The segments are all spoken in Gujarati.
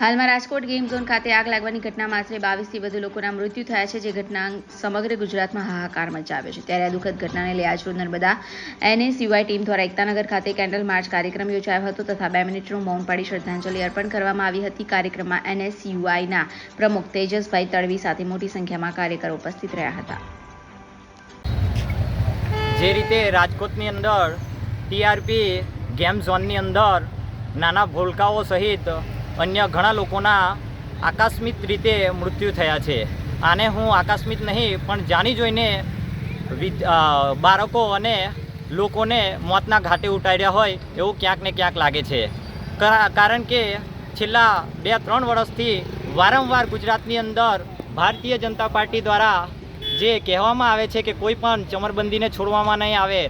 હાલમાં રાજકોટ ગેમ ઝોન ખાતે આગ લાગવાની ઘટનામાં આશરે બાવીસથી વધુ લોકોના મૃત્યુ થયા છે, જે ઘટના સમગ્ર ગુજરાતમાં હાહાકાર મચાવ્યો છે. ત્યારે આ દુઃખદ ઘટનાને લઈ આજરોજ નર્મદા એનએસયુઆઈ ટીમ દ્વારા એકતાનગર ખાતે કેન્ડલ માર્ચ કાર્યક્રમ યોજાયો હતો તથા બે મિનિટનું મૌન પાડી શ્રદ્ધાંજલિ અર્પણ કરવામાં આવી હતી. કાર્યક્રમમાં એનએસયુઆઈના પ્રમુખ તેજસભાઈ તડવી સાથે મોટી સંખ્યામાં કાર્યકરો ઉપસ્થિત રહ્યા હતા. જે રીતે રાજકોટની અંદર ટીઆરપી ગેમ ઝોનની અંદર નાના ભૂલકાઓ સહિત અન્ય ઘણા લોકોના આકસ્મિક રીતે મૃત્યુ થયા છે. આને હું આકસ્મિક નહીં, પણ જાણી જોઈને બાળકો અને લોકોને મોતના ઘાટે ઉતાર્યા હોય એવું ક્યાંક ને ક્યાંક લાગે છે. કારણ કે છેલ્લા બે ત્રણ વર્ષથી વારંવાર ગુજરાતની અંદર ભારતીય જનતા પાર્ટી દ્વારા જે કહેવામાં આવે છે કે કોઈ પણ ચમરબંધીને છોડવામાં નહીં આવે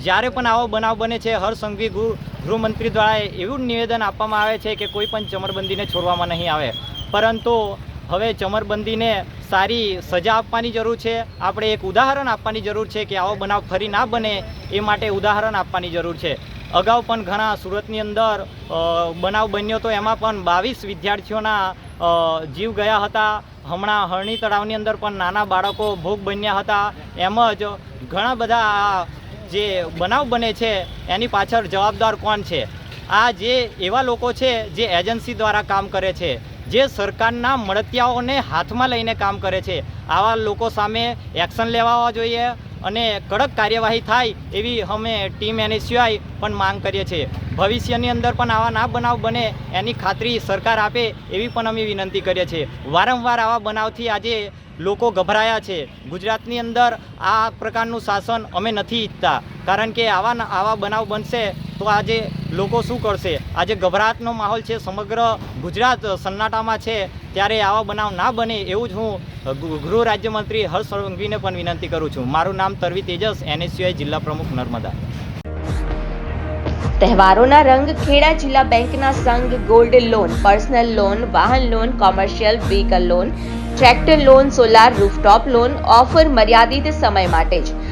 જ્યારે પણ આવો બનાવ બને છે હરસંઘવી ગૃહ, ગૃહમંત્રી દ્વારા એવું નિવેદન આપવામાં આવે છે કે કોઈ પણ ચમરબંધીને છોડવામાં નહીં આવે. પરંતુ હવે ચમરબંધીને સારી સજા આપવાની જરૂર છે. આપણે એક ઉદાહરણ આપવાની જરૂર છે કે આવો બનાવ ફરી ના બને એ માટે ઉદાહરણ આપવાની જરૂર છે. અગાઉ પણ ઘણા સુરતની અંદર બનાવ બન્યો તો એમાં પણ બાવીસ વિદ્યાર્થીઓના જીવ ગયા હતા. હમણાં હરણી તળાવની અંદર પણ નાના બાળકો ભોગ બન્યા હતા. એમ જ ઘણા બધા જે બનાવ બને છે, એની પાછળ જવાબદાર કોણ છે? આ જે એવા લોકો છે, જે એજન્સી દ્વારા કામ કરે છે, જે સરકારના મળતિયાઓને હાથમાં લઈને કામ કરે છે. આવા લોકો સામે એક્શન લેવા જોઈએ અને કડક કાર્યવાહી થાય એવી અમે ટીમ એની સિવાય પણ માંગ કરીએ છીએ. ભવિષ્યની અંદર પણ આવા ના બનાવ બને એની ખાતરી સરકાર આપે એવી પણ અમે વિનંતી કરીએ છીએ. વારંવાર આવા બનાવથી આજે લોકો ગભરાયા છે. ગુજરાતની અંદર આ પ્રકારનું શાસન અમે નથી ઈચ્છતા. કારણ કે આવા આવા બનાવ બનશે તો આજે લોકો શું કરશે? આજે ગભરાટનો માહોલ છે, સમગ્ર ગુજરાત સન્નાટામાં છે. ત્યારે આવા બનાવ ના બને એવું જ હું ગૃહ રાજ્યમંત્રી હર્ષ સંઘવીને પણ વિનંતી કરું છું. મારું નામ તરવી તેજસ એનએસયુઆઈ જિલ્લા પ્રમુખ નર્મદા. તહેવારોના રંગ ખેડા જિલ્લા બેંકના સંઘ ગોલ્ડ લોન, પર્સનલ લોન, વાહન loan, commercial vehicle loan, tractor loan, solar rooftop loan, offer મર્યાદિત સમય માટે જ.